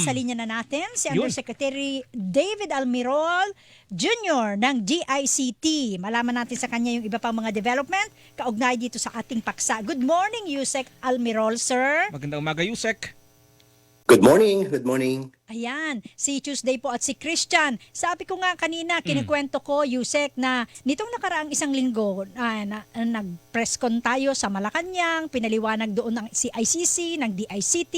Sa linya na natin si Yun. Undersecretary David Almirol Jr. ng GICT. Malaman natin sa kanya yung iba pang mga development kaugnay dito sa ating paksa. Good morning, Yusek Almirol, sir. Magandang umaga, Yusek. Good morning, good morning. Ayan, si Tuesday po at si Christian. Sabi ko nga kanina, kinikwento ko, Yusek, na nitong nakaraang isang linggo, ah, na, na, nag-press con tayo sa Malacanang, pinaliwanag doon ng CICC, ng DICT,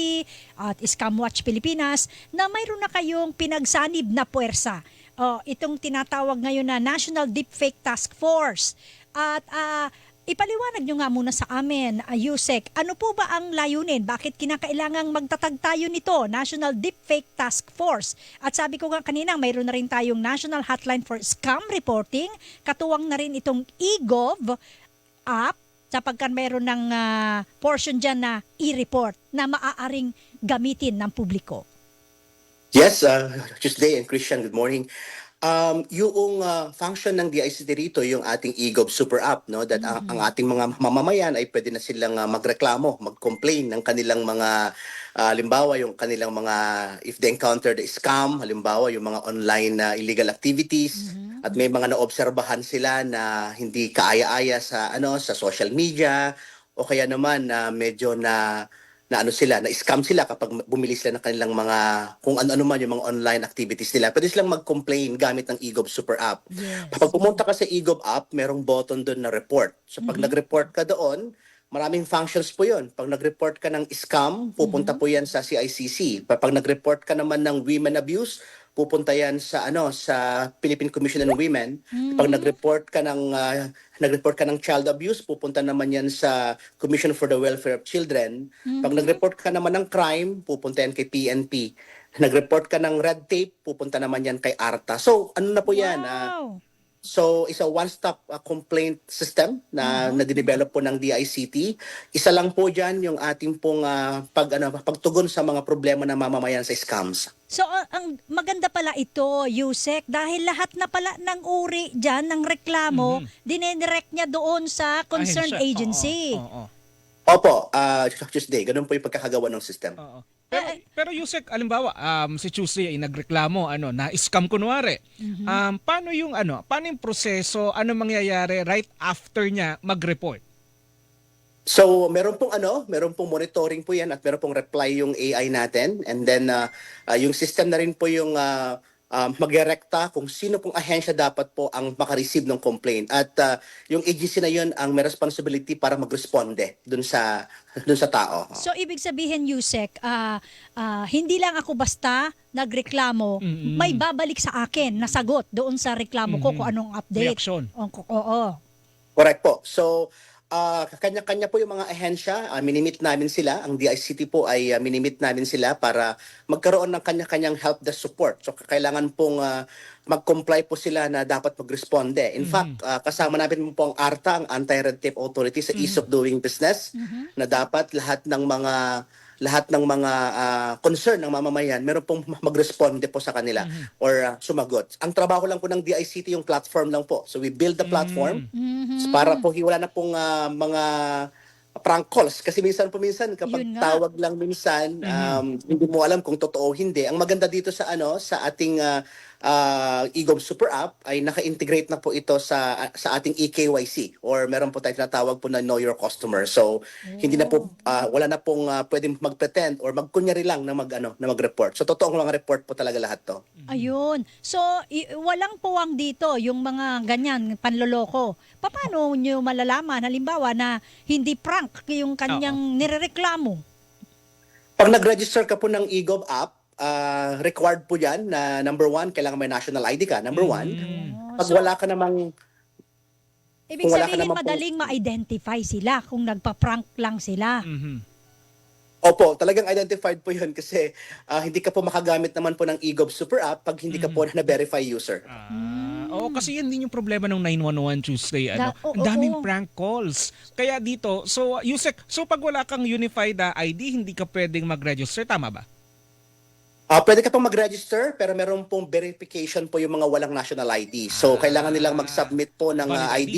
at Scam Watch Pilipinas, na mayroon na kayong pinagsanib na puwersa. Oh, itong tinatawag ngayon na National Deepfake Task Force. At ah, Ipaliwanag nyo nga muna sa amin, uh, Yusek, ano po ba ang layunin? Bakit kinakailangang magtatag tayo nito, National Deepfake Task Force? At sabi ko nga kanina, mayroon na rin tayong National Hotline for Scam Reporting, katuwang na rin itong eGov app, sapagkat mayroon ng ah, portion dyan na e-report na maaaring gamitin ng publiko. Yes, uh, Tuesday and Christian, good morning. Um, yung uh, function ng DICT rito, yung ating eGov Super App, no, that ang, ang ating mga mamamayan ay pwede na silang uh, magreklamo, mag-complain ng kanilang mga, uh, halimbawa, yung kanilang mga, if they encounter the scam, halimbawa, yung mga online na illegal activities, at may mga naobserbahan sila na hindi kaaya-aya sa, ano, sa social media, o kaya naman na medyo na na ano sila, na scam sila kapag bumili sila ng kanilang mga kung ano-ano man yung mga online activities nila. Pwede silang mag-complain gamit ng eGov Super App. Yes. Kapag pumunta ka sa eGov app, merong button doon na report. So pag nag-report ka doon, maraming functions po yun. Pag nag-report ka ng scam, pupunta po yan sa CICC. Pag nag-report ka naman ng women abuse, pupunta yan sa ano sa Philippine Commission on Women. Pag nag-report ka ng ah, nag-report ka ng child abuse, pupunta naman yan sa Commission for the Welfare of Children. Pag nag-report ka naman ng crime, pupunta yan kay PNP. Nag-report ka ng red tape, pupunta naman yan kay ARTA. So, ano na po yan? Wow. So, isa one-stop uh, complaint system na Mm-hmm. na-develop po ng DICT. Isa lang po diyan yung ating pong uh, pag ano pagtugon sa mga problema ng mamamayan sa scams. So, ang- ang maganda pala ito, Yusek, dahil lahat na pala ng uri dyan, ng reklamo, dinendirect niya doon sa concerned Ahensya. agency. Oo, oo, Opo, uh, Tuesday, ganun po yung pagkakagawa ng system. oo. Pero, Eh, pero Yusek, alimbawa, um, si Tuesday ay nagreklamo, ano, na scam kunwari. Mhm. Um, paano yung, ano, paano yung proseso, ano mangyayari right after niya mag-report? So, meron pong ano, meron pong monitoring po 'yan at meron pong reply yung AI natin and then uh, uh, yung system na rin po yung uh, uh, magdirekta kung sino pong ahensya dapat po ang makareceive ng complaint at uh, yung agency na yun ang may responsibility para magresponde dun sa dun sa tao. So, ibig sabihin, Yusek, ah, ah, hindi lang ako basta nagreklamo, Mm-mm. may babalik sa akin na sagot doon sa reklamo ko Mhm. kung anong update. Reaction. Oo. Correct po. So, ah, kanya-kanya po yung mga ahensya, ah, minimit namin sila. Ang DICT po ay ah, minimit namin sila para magkaroon ng kanya-kanyang help desk support. So, kailangan pong ah, mag-comply po sila na dapat mag-responde. In fact, ah, kasama namin po ang ARTA, ang Anti-Red Tape Authority sa Ease of Doing Business, na dapat lahat ng mga lahat ng mga ah, concern ng mamamayan, meron pong mag-responde po sa kanila or ah, sumagot. Ang trabaho lang po ng DICT yung platform lang po. So we build the platform Mhm. So, para po wala na pong ah, mga prank calls kasi minsan po minsan kapag tawag lang minsan um, hindi mo alam kung totoo o hindi. Ang maganda dito sa ano sa ating ah, ah, eGov Super App ay naka-integrate na po ito sa sa ating eKYC or meron po tayong tinatawag po na Know Your Customer. So hindi na po ah, wala na pong ah, pwedeng mag-pretend or magkunyari lang na mag ano na mag-report. So totoong mga report po talaga lahat to. Ayun. So, walang puwang dito yung mga ganyan, panloloko. Paano nyo malalaman, halimbawa, na hindi prank yung kanyang nirereklamo? Pag nag-register ka po ng eGov app, ah, required po yan na number one, kailangan may national ID ka, number one. Oh, Pag so, wala ka namang, ibig kung wala ka sabihin, naman po- madaling ma-identify sila kung nagpa-prank lang sila. Mhm. opo, talagang identified po yun kasi ah, hindi ka po makagamit naman po ng eGov Super App pag hindi ka po na-verify user. Ah, Oo, kasi yan din yung problema ng 911 Tuesday. Ano? Da- oo, Ang daming oo. prank calls. Kaya dito, so Yusek, so pag wala kang unified ah, ID, hindi ka pwedeng mag-register, tama ba? Ah, pwede ka pong mag-register pero meron pong verification po yung mga walang national ID. So Ah. kailangan nilang mag-submit po ng ah, Valid ID.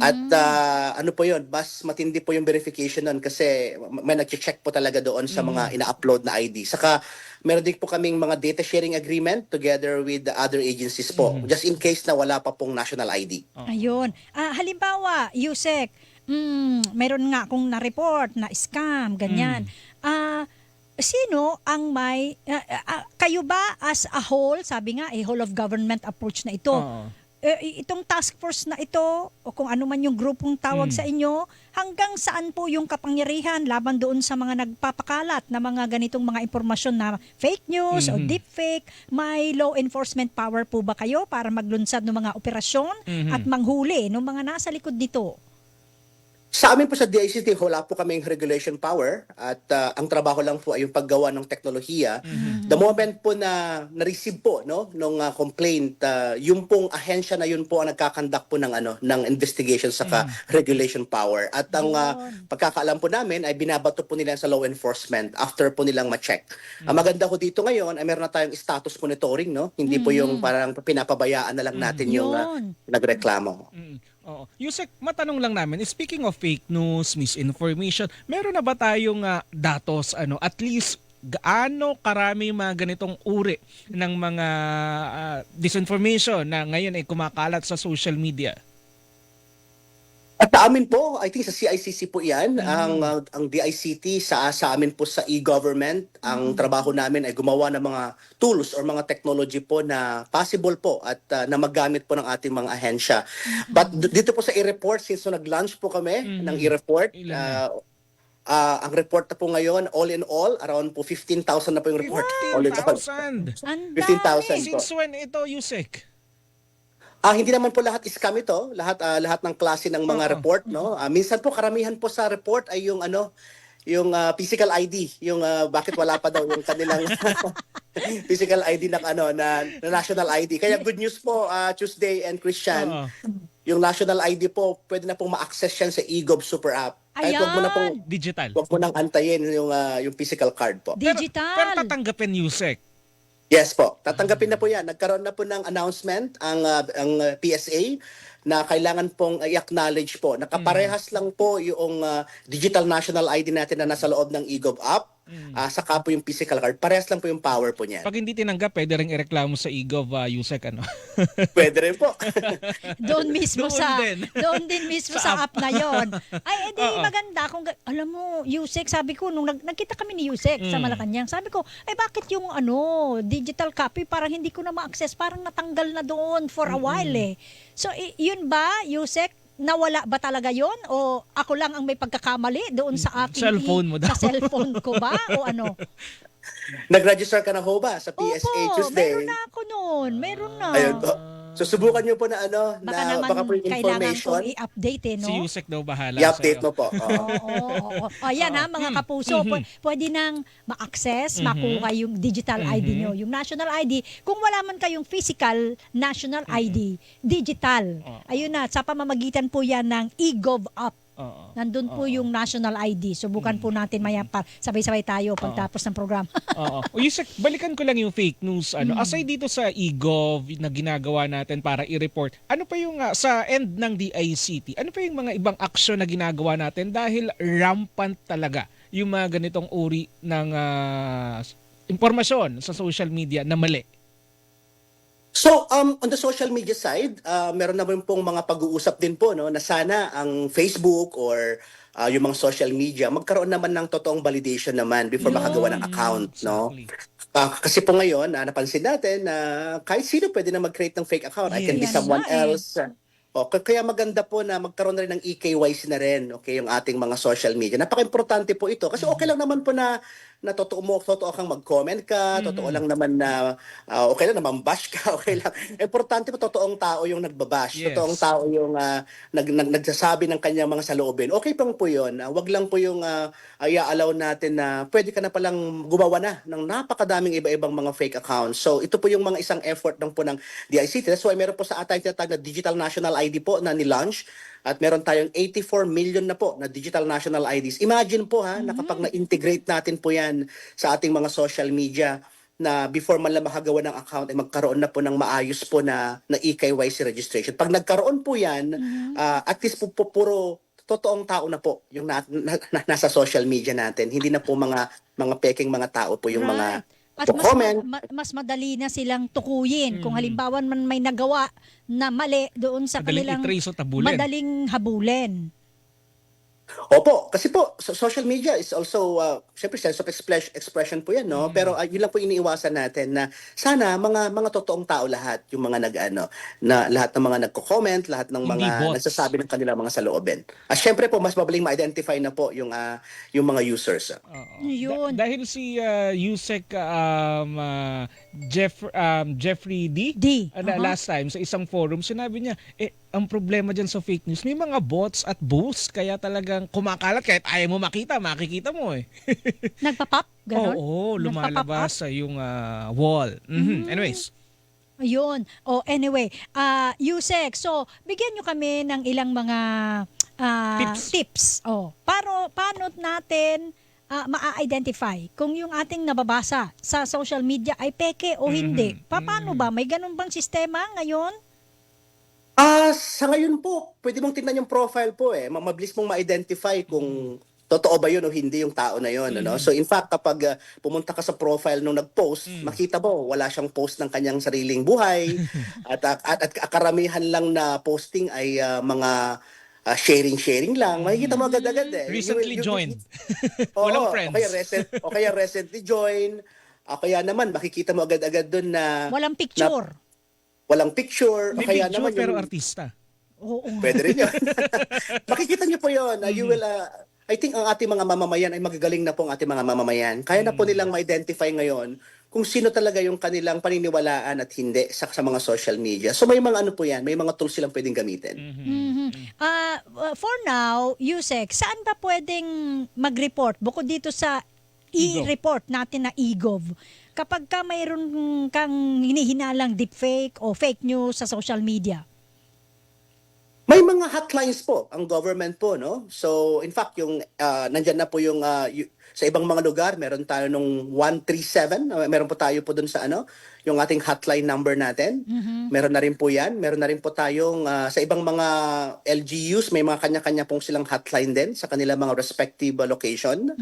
At ah, ano po yun, mas matindi po yung verification nun kasi may nag-check po talaga doon sa mga ina-upload na ID. Saka meron din po kaming mga data sharing agreement together with the other agencies po. Just in case na wala pa pong national ID. Ayun. Ah, halimbawa, Yusek, mm, meron nga akong na-report na scam, ganyan. Ah, sino ang may, ah, ah, kayo ba as a whole, sabi nga, a whole of government approach na ito, Oo. Eh, itong task force na ito, o kung ano man yung grupong tawag Mm. sa inyo, hanggang saan po yung kapangyarihan laban doon sa mga nagpapakalat na mga ganitong mga impormasyon na fake news o Mhm. deepfake? May law enforcement power po ba kayo para maglunsad ng mga operasyon Mhm. at manghuli ng mga nasa likod dito? Sa amin po sa DICT, wala po kaming regulation power at ah, ang trabaho lang po ay yung paggawa ng teknolohiya. The moment po na na-receive po no nung ah, complaint, ah, yung pong ahensya na yun po ang nagkakandak po ng ano ng investigation saka regulation power. At ang Yun. pagkakaalam po namin ay binabato po nila sa law enforcement after po nilang ma-check. Ang maganda ko dito ngayon ay meron na tayong status monitoring no. Hindi po yung parang pinapabayaan na lang natin yung ah, Yun. nagreklamo. Mm, Oo. Yusek, matanong lang namin, speaking of fake news, misinformation, meron na ba tayong ah, datos, ano, at least gaano karami mga ganitong uri ng mga ah, disinformation na ngayon ay kumakalat sa social media? At sa amin po, I think sa CICC po 'yan, ang uh, ang DICT sa sa amin po sa e-government, ang trabaho namin ay gumawa ng mga tools or mga technology po na possible po at uh, na magamit po ng ating mga ahensya. But d- dito po sa e-report since so nag-launch po kami Mhm. ng e-report, uh, uh, ang report na po ngayon all in all around po 15,000 na po yung report. All in all. 15,000! Ang 15,000 dami. po. Since when ito, Yusek? Ah, hindi naman po lahat scam ito, lahat ah, lahat ng klase ng mga report, no? Ah, minsan po karamihan po sa report ay yung ano, yung ah, physical ID, yung ah, bakit wala pa daw yung kanilang physical ID ng ano na, na national ID. Kaya good news po ah, Tuesday and Christian, Oo. yung national ID po pwede na pong ma-access yan sa eGov Super App. Kahit wag mo na pong Digital. wag mo nang antayin yung ah, yung physical card po. Pero, Digital. pero tatanggapin Yusek. Yes po, tatanggapin na po 'yan. Nagkaroon na po ng announcement ang ah, ang ah, PSA na kailangan pong i-acknowledge po. Nakaparehas lang po yung ah, digital national ID natin na nasa loob ng eGov app, ah, saka po yung physical card. Parehas lang po yung power po niyan. Pag hindi tinanggap, pwede rin ireklamo sa eGov, uh, Yusek, ano? Pwede rin po. doon mismo Doon sa din. doon din mismo Sa sa, app. na yon. Ay edi Oo. maganda kung alam mo Yusek sabi ko nung nag, nagkita kami ni Yusek sa Mm. Malacanang sabi ko ay bakit yung ano digital copy parang hindi ko na ma-access parang natanggal na doon for a while eh. So yun ba Yusek nawala ba talaga yon o ako lang ang may pagkakamali doon sa aking Cellphone mo daw. sa cellphone ko ba o ano? Nag-register ka na ho ba sa PSA Opo, Tuesday? meron na ako noon. Meron na. Ayun po. So subukan niyo po na ano Baka na naman baka po yung kailangan information. kong i-update eh, no? Si Yusek daw bahala I-update sa'yo. mo po. Oo. Oo, oo, oo. O yan ha, mga kapuso, Mhm. pw- pwede nang ma-access, Mhm. makuha yung digital ID Mhm. nyo, yung national ID. Kung wala man kayong physical national ID, digital. Oo. Ayun na, sa pamamagitan po yan ng eGov app. Oo. Nandun po yung national ID. Subukan po natin maya pa. Sabay-sabay tayo pagtapos ng program. Oo. O Yusek, balikan ko lang yung fake news. Ano, Mm. aside dito sa eGov na ginagawa natin para i-report, ano pa yung ah, sa end ng DICT? Ano pa yung mga ibang aksyon na ginagawa natin dahil rampant talaga yung mga ganitong uri ng ah, impormasyon sa social media na mali? So, um, on the social media side, uh, meron naman pong mga pag-uusap din po no, na sana ang Facebook or uh, yung mga social media magkaroon naman ng totoong validation naman before makagawa ng account. No? Exactly. Ah, kasi po ngayon, ah, napansin natin na kahit sino pwede na mag-create ng fake account. I can be someone nga eh. else. O, k- kaya maganda po na magkaroon na rin ng EKYC na rin, okay, yung ating mga social media. Napaka-importante po ito kasi okay lang naman po na na totoo mo, totoo kang mag-comment ka, totoo lang naman na ah, okay lang naman bash ka, okay lang. Importante po totoong tao yung nagbabash, Yes. totoong tao yung ah, nag, nag, nagsasabi ng kanyang mga saloobin. Okay pang po 'yon. wag lang po yung uh, allow natin na pwede ka na palang gumawa na ng napakadaming iba-ibang mga fake accounts. So ito po yung mga isang effort ng po ng DICT. That's why meron po sa atay tinatawag na Digital National ID po na ni-launch at meron tayong 84 million na po na digital national IDs. Imagine po ha, na kapag na-integrate natin po yan sa ating mga social media, na before man lang makagawa ng account ay magkaroon na po ng maayos po na na eKYC registration. Pag nagkaroon po 'yan, ah, at least po, po puro totoong tao na po yung na, na- na- nasa social media natin. Hindi na po mga mga peking mga tao po yung mga At to mas, comment. ma- mas madali na silang tukuyin. Kung Mm. halimbawa man may nagawa na mali doon sa Madaling kanilang i-trace o tabulin. madaling habulin. Opo, kasi po so- social media is also uh, syempre sense of express- expression po 'yan, no? Pero uh, yun lang po iniiwasan natin na sana mga mga totoong tao lahat, yung mga nag-ano, na lahat ng mga nagko-comment, lahat ng Hindi mga bots. nagsasabi ng kanilang mga saloobin. At syempre po mas madaling ma-identify na po yung ah, yung mga users. ah. Oo. Yun. Da- dahil si uh, Yusek um, uh, Jeff, um, Jeffrey D. D. uh, Aha. last time sa isang forum, sinabi niya, eh, ang problema dyan sa fake news, may mga bots at boosts, kaya talagang kumakalat, kahit ayaw mo makita, makikita mo eh. Nagpa-pop? Ganon? Oo, Nagpa-pop lumalabas sa yung uh, wall. Mhm. Anyways, Ayun. O anyway, ah Yusek, so bigyan nyo kami ng ilang mga ah, Tips. tips. O, paano, paano natin ah, maa-identify kung yung ating nababasa sa social media ay peke o hindi? Mhm. Pa- Paano ba? May ganun bang sistema ngayon? Ah, sa ngayon po, pwede mong tingnan yung profile po eh. Ma- Mabilis mong ma-identify kung totoo ba yun o hindi yung tao na yun. Ano? So in fact, kapag ah, pumunta ka sa profile nung nag-post, makita mo wala siyang post ng kanyang sariling buhay at, at, at, at karamihan lang na posting ay ah, mga ah, sharing-sharing lang. Makikita mo agad-agad eh. recently You- you- joined. Oo, Walang friends. O kaya, recent, o kaya recently join. O kaya naman, makikita mo agad-agad doon na Walang picture. walang picture. May o kaya picture naman pero yung- artista. Oo. Pwede rin yun. Makikita niyo po yun. Uh, you will, uh, I think ang ating mga mamamayan ay magagaling na po ang ating mga mamamayan. Kaya na po nilang ma-identify ngayon kung sino talaga yung kanilang paniniwalaan at hindi sa, sa mga social media. So may mga ano po yan, may mga tools silang pwedeng gamitin. Mhm. Ah, uh, for now, Yusek, saan ba pwedeng mag-report bukod dito sa i-report natin na eGov? Kapag ka mayroon kang hinihinalang deepfake o fake news sa social media. May mga hotlines po ang government po, no? So, in fact, yung uh, nandyan na po yung uh, sa ibang mga lugar, meron tayo nung 137, uh, meron po tayo po dun sa ano, yung ating hotline number natin. Meron na rin po 'yan. Meron na rin po tayong uh, sa ibang mga LGUs, may mga kanya-kanya pong silang hotline din sa kanilang mga respective uh, location.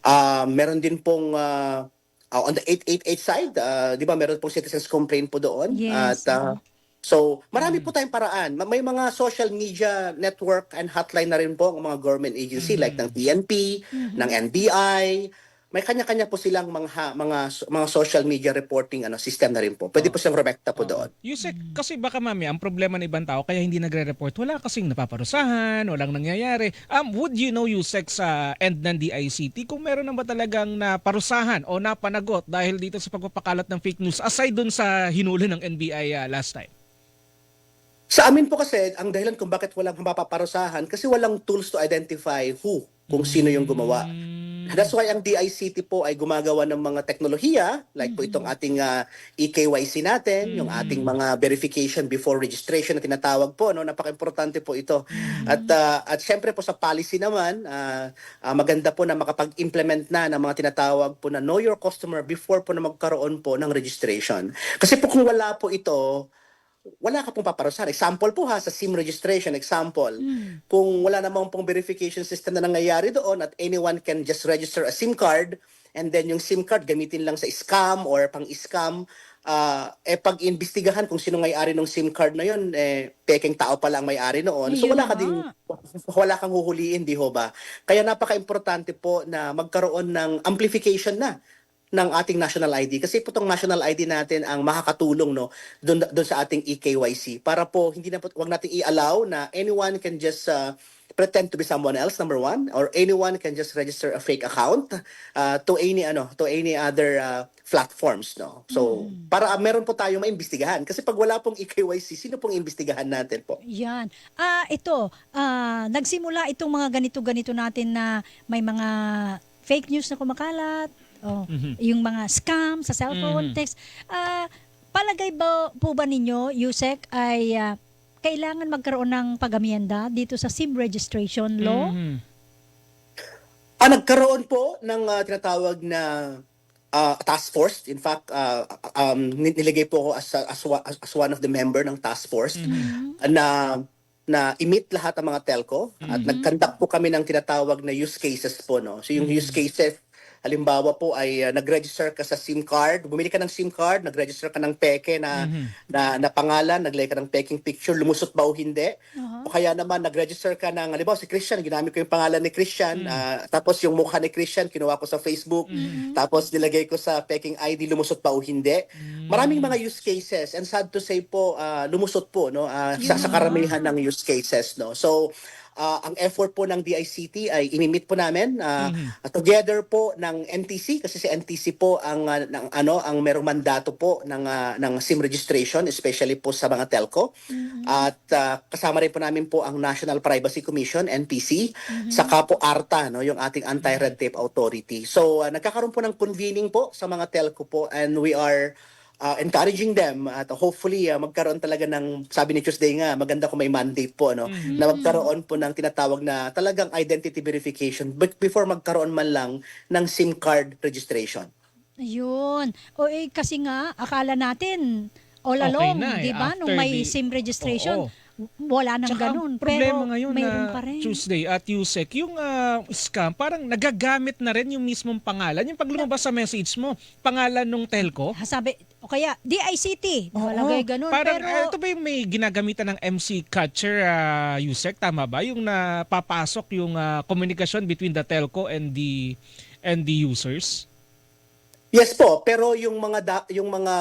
Ah, meron din pong uh, uh, on the 888 side, uh, 'di ba, meron pong citizens complaint po doon Yes, at uh, So, marami po tayong paraan. Ma- May mga social media network and hotline na rin po ang mga government agency like ng PNP, ng NBI. May kanya-kanya po silang mga ha- mga mga social media reporting ano system na rin po. Pwede po silang rumekta po doon. Yusek, kasi baka mami, ang problema ng ibang tao kaya hindi nagre-report, wala kasing napaparusahan, walang nangyayari. Um, would you know, Yusek, sa end ng DICT, kung meron na ba talagang naparusahan o napanagot dahil dito sa pagpapakalat ng fake news, aside dun sa hinuli ng NBI uh, last time? Sa amin po kasi, ang dahilan kung bakit walang mapaparusahan, kasi walang tools to identify who, kung sino yung gumawa. That's why ang DICT po ay gumagawa ng mga teknolohiya, like po itong ating ah, eKYC natin, yung ating mga verification before registration na tinatawag po, no? napaka-importante po ito. At ah, at syempre po sa policy naman, ah, ah, maganda po na makapag-implement na ng mga tinatawag po na know your customer before po na magkaroon po ng registration. Kasi po kung wala po ito, wala ka pong paparusahan. Example po ha, sa SIM registration, example, kung wala namang pong verification system na nangyayari doon at anyone can just register a SIM card and then yung SIM card gamitin lang sa scam or pang-scam, ah, eh pag-imbestigahan kung sino may-ari ng SIM card na yun, eh, peking tao pala ang may-ari noon. So wala ka din, wala kang huhuliin, di ho ba? Kaya napaka-importante po na magkaroon ng amplification na ng ating national ID kasi po tong national ID natin ang makakatulong no doon doon sa ating eKYC para po hindi na po wag nating i-allow na anyone can just uh, pretend to be someone else number one or anyone can just register a fake account uh, to any ano to any other uh, platforms no. So para uh, meron po tayong maimbestigahan. Kasi pag wala pong eKYC sino pong imbestigahan natin po? Yan. Ah, ito, ah, nagsimula itong mga ganito-ganito natin na may mga fake news na kumakalat, oh, yung mga scam sa cellphone, Mhm. text. Ah, palagay ba po ba ninyo, Yusek, ay ah, kailangan magkaroon ng pagamienda dito sa SIM registration law? Mhm. Ah, nagkaroon po ng ah, tinatawag na uh, task force. In fact, uh, um, ni- nilagay po ako as, as, wa- as, one of the member ng task force na na imit lahat ng mga telco at nag-conduct po kami ng tinatawag na use cases po no. So yung use cases halimbawa po ay uh, nag-register ka sa SIM card, bumili ka ng SIM card, nag-register ka ng peke na na, na pangalan, naglagay ka ng peking picture, lumusot ba o hindi? O kaya naman nag-register ka ng halimbawa si Christian, ginamit ko yung pangalan ni Christian, ah, tapos yung mukha ni Christian kinuha ko sa Facebook, tapos nilagay ko sa peking ID, lumusot ba o hindi? Maraming mga use cases. And sad to say po ah, lumusot po no? Ah, sa, sa karamihan ng use cases no. So ah, ang effort po ng DICT ay imimit po namin ah, together po ng NTC kasi si NTC po ang ah, ng, ano ang merong mandato po ng ah, ng SIM registration especially po sa mga telco. At ah, kasama rin po namin po ang National Privacy Commission NPC saka po ARTA no yung ating anti-red tape authority. So ah, nagkakaroon po ng convening po sa mga telco po and we are uh, encouraging them at hopefully uh, magkaroon talaga ng sabi ni Tuesday nga maganda kung may mandate po no na magkaroon po ng tinatawag na talagang identity verification but before magkaroon man lang ng SIM card registration. Ayun. O eh, kasi nga, akala natin all Okay along, na eh, di ba? Nung may the- SIM registration, Oo. wala nang Tsaka ganun. ang problema pero ngayon mayroon na pa rin. Tuesday at USEC, yung ah, scam, parang nagagamit na rin yung mismong pangalan. Yung pag lumabas sa message mo, pangalan nung telco. Sabi, o kaya DICT, Oo. nakalagay ganun. Parang pero, ito ba yung may ginagamitan ng MC Catcher, uh, USEC, tama ba? Yung napapasok yung ah, komunikasyon between the telco and the and the users? Yes po, pero yung mga da- yung mga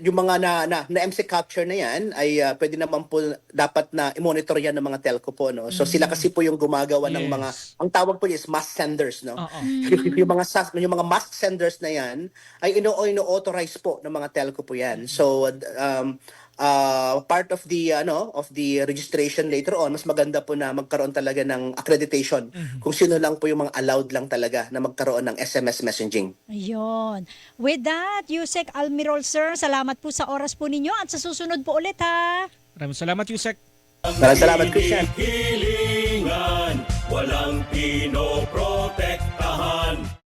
yung mga na, na, na MC capture na yan ay uh, pwede naman po dapat na i-monitor yan ng mga telco po no. So sila kasi po yung gumagawa ng mga Yes. ang tawag po is mass senders no. Oo. yung mga sas, yung mga mask senders na yan ay ino ino-authorize po ng mga telco po yan. So um uh, part of the ano of the registration later on mas maganda po na magkaroon talaga ng accreditation kung sino lang po yung mga allowed lang talaga na magkaroon ng SMS messaging. Ayun. With that, Yusek Almirol, sir, salamat po sa oras po ninyo at sa susunod po ulit ha. Maraming salamat, USEC. Maraming salamat Christian. Hilingan, walang pinoprotektahan.